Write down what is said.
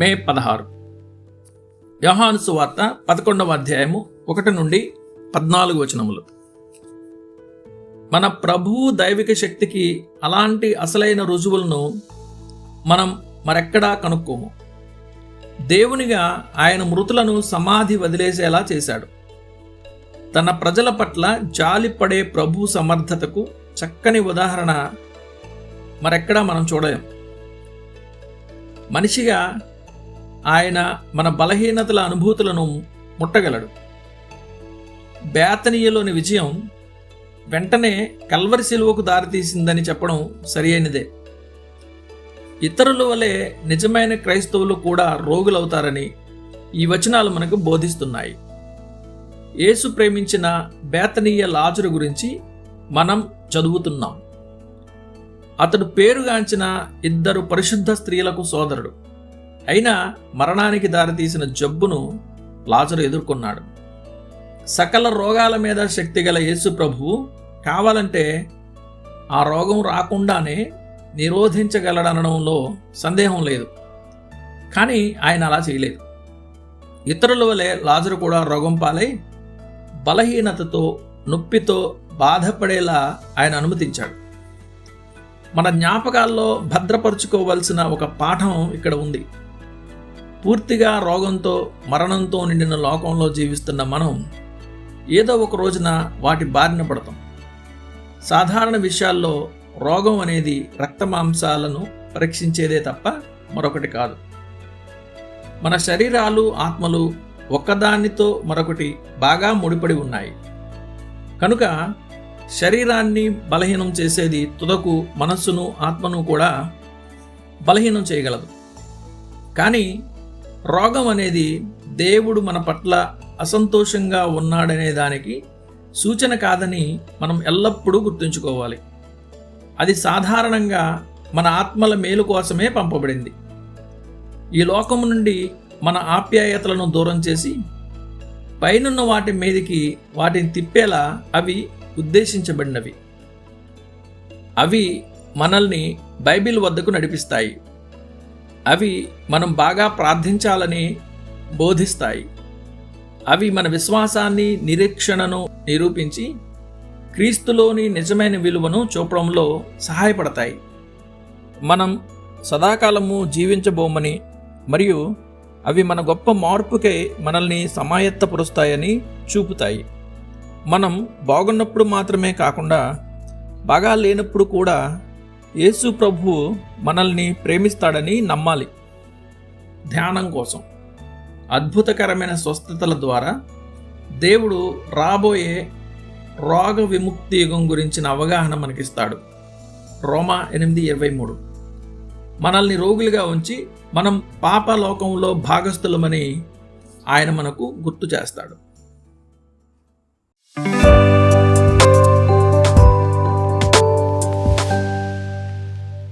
మే పదహారు. యోహాను సువార్త పదకొండవ అధ్యాయము ఒకటి నుండి పద్నాలుగు వచనములు. మన ప్రభువు దైవిక శక్తికి అలాంటి అసలైన రుజువులను మనం మరెక్కడా కనుక్కోము. దేవునిగా ఆయన మృతులను సమాధి వదిలేసేలా చేశాడు. తన ప్రజల పట్ల జాలిపడే ప్రభు సమర్థతకు చక్కని ఉదాహరణ మరెక్కడా మనం చూడలేం. మనిషిగా ఆయన మన బలహీనతల అనుభూతులను ముట్టగలడు. బేతనీయలోని విజయం వెంటనే కల్వరి శిలువకు దారితీసిందని చెప్పడం సరియైనదే. ఇతరుల వలె నిజమైన క్రైస్తవులు కూడా రోగులవుతారని ఈ వచనాలు మనకు బోధిస్తున్నాయి. యేసు ప్రేమించిన బేతనీయ లాజరు గురించి మనం చదువుతున్నాం. అతడు పేరుగాంచిన ఇద్దరు పరిశుద్ధ స్త్రీలకు సోదరుడు. అయినా మరణానికి దారితీసిన జబ్బును లాజరు ఎదుర్కొన్నాడు. సకల రోగాల మీద శక్తి గల యేసు ప్రభువు కావాలంటే ఆ రోగం రాకుండానే నిరోధించగలడనడంలో సందేహం లేదు. కానీ ఆయన అలా చేయలేదు. ఇతరుల వలె లాజరు కూడా రోగం పాలై బలహీనతతో నొప్పితో బాధపడేలా ఆయన అనుమతించాడు. మన జ్ఞాపకాల్లో భద్రపరుచుకోవలసిన ఒక పాఠం ఇక్కడ ఉంది. పూర్తిగా రోగంతో మరణంతో నిండిన లోకంలో జీవిస్తున్న మనం ఏదో ఒక రోజున వాటి బారిన పడతాం. సాధారణ విషయాల్లో రోగం అనేది రక్త మాంసాలను పరీక్షించేదే తప్ప మరొకటి కాదు. మన శరీరాలు ఆత్మలు ఒక్కదానితో మరొకటి బాగా ముడిపడి ఉన్నాయి. కనుక శరీరాన్ని బలహీనం చేసేది తుదకు మనస్సును ఆత్మను కూడా బలహీనం చేయగలదు. కానీ రోగం అనేది దేవుడు మన పట్ల అసంతోషంగా ఉన్నాడనే దానికి సూచన కాదని మనం ఎల్లప్పుడూ గుర్తుంచుకోవాలి. అది సాధారణంగా మన ఆత్మల మేలు కోసమే పంపబడింది. ఈ లోకము నుండి మన ఆప్యాయతలను దూరం చేసి పైనున్న వాటి మీదికి వాటిని తిప్పేలా అవి ఉద్దేశించబడినవి. అవి మనల్ని బైబిల్ వద్దకు నడిపిస్తాయి. అవి మనం బాగా ప్రార్థించాలని బోధిస్తాయి. అవి మన విశ్వాసాన్ని నిరీక్షణను నిరూపించి క్రీస్తులోని నిజమైన విలువను చూపడంలో సహాయపడతాయి. మనం సదాకాలము జీవించబోమని మరియు అవి మన గొప్ప మార్పుకై మనల్ని సమాయత్తపరుస్తాయని చూపుతాయి. మనం బాగున్నప్పుడు మాత్రమే కాకుండా బాగా లేనప్పుడు కూడా యేసు ప్రభు మనల్ని ప్రేమిస్తాడని నమ్మాలి. ధ్యానం కోసం. అద్భుతకరమైన స్వస్థతల ద్వారా దేవుడు రాబోయే రోగ విముక్తి యుగం గురించిన అవగాహన మనకిస్తాడు. రోమా ఎనిమిది ఇరవై మూడు. మనల్ని రోగులుగా ఉంచి మనం పాపలోకంలో భాగస్థులమని ఆయన మనకు గుర్తు చేస్తాడు.